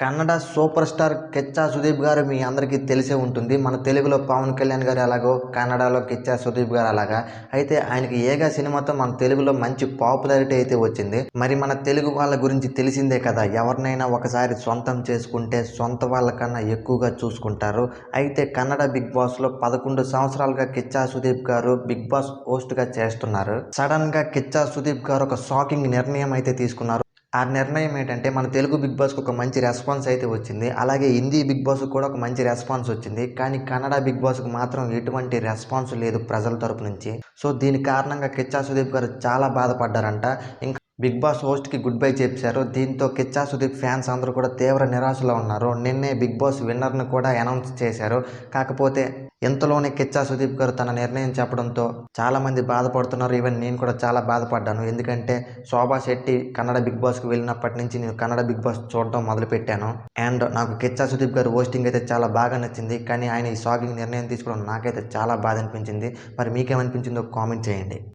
Kannada super star Kichcha Sudeep గారు మీ అందరికీ తెలిసే ఉంటుంది. మన తెలుగులో పవన్ కళ్యాణ్ గారు ఎలాగో కన్నడలో కిచ్చా సుదీప్ గారు అలాగా. అయితే ఆయనకి ఏగా సినిమాతో మన తెలుగులో మంచి పాపులారిటీ అయితే వచ్చింది. మరి మన తెలుగు వాళ్ళ గురించి తెలిసిందే కదా ఎవరినైనా ఒకసారి సొంతం చేసుకుంటే సొంత వాళ్ళకన్నా ఎక్కువగా చూసుకుంటారు. అయితే కన్నడ బిగ్ బాస్లో పదకొండు సంవత్సరాలుగా కిచ్చా సుదీప్ గారు బిగ్ బాస్ హోస్ట్గా చేస్తున్నారు. సడన్గా కిచ్చా సుదీప్ గారు ఒక షాకింగ్ నిర్ణయం అయితే తీసుకున్నారు. ఆ నిర్ణయం ఏంటంటే మన తెలుగు బిగ్ బాస్కి ఒక మంచి రెస్పాన్స్ అయితే వచ్చింది. అలాగే హిందీ బిగ్ బాస్కి కూడా ఒక మంచి రెస్పాన్స్ వచ్చింది. కానీ కన్నడ బిగ్ బాస్కి మాత్రం ఎటువంటి రెస్పాన్స్ లేదు ప్రజల తరపు నుంచి. సో దీని కారణంగా కిచ్చా సుదీప్ గారు చాలా బాధపడ్డారంట. ఇంకా బిగ్ బాస్ హోస్ట్కి గుడ్ బై చెప్పారు. దీంతో కిచ్చా సుదీప్ ఫ్యాన్స్ అందరూ కూడా తీవ్ర నిరాశలో ఉన్నారు. నిన్నే బిగ్ బాస్ విన్నర్ను కూడా అనౌన్స్ చేశారు. కాకపోతే ఇంతలోనే కిచ్చా సుదీప్ గారు తన నిర్ణయం చెప్పడంతో చాలామంది బాధపడుతున్నారు. ఈవెన్ నేను కూడా చాలా బాధపడ్డాను. ఎందుకంటే శోభా శెట్టి కన్నడ బిగ్ బాస్కి వెళ్ళినప్పటి నుంచి నేను కన్నడ బిగ్ బాస్ చూడడం మొదలుపెట్టాను. అండ్ నాకు కిచ్చా సుదీప్ గారు హోస్టింగ్ అయితే చాలా బాగా నచ్చింది. కానీ ఆయన ఈ షాకింగ్ నిర్ణయం తీసుకోవడం నాకైతే చాలా బాధ అనిపించింది. మరి మీకేమనిపించిందో కామెంట్ చేయండి.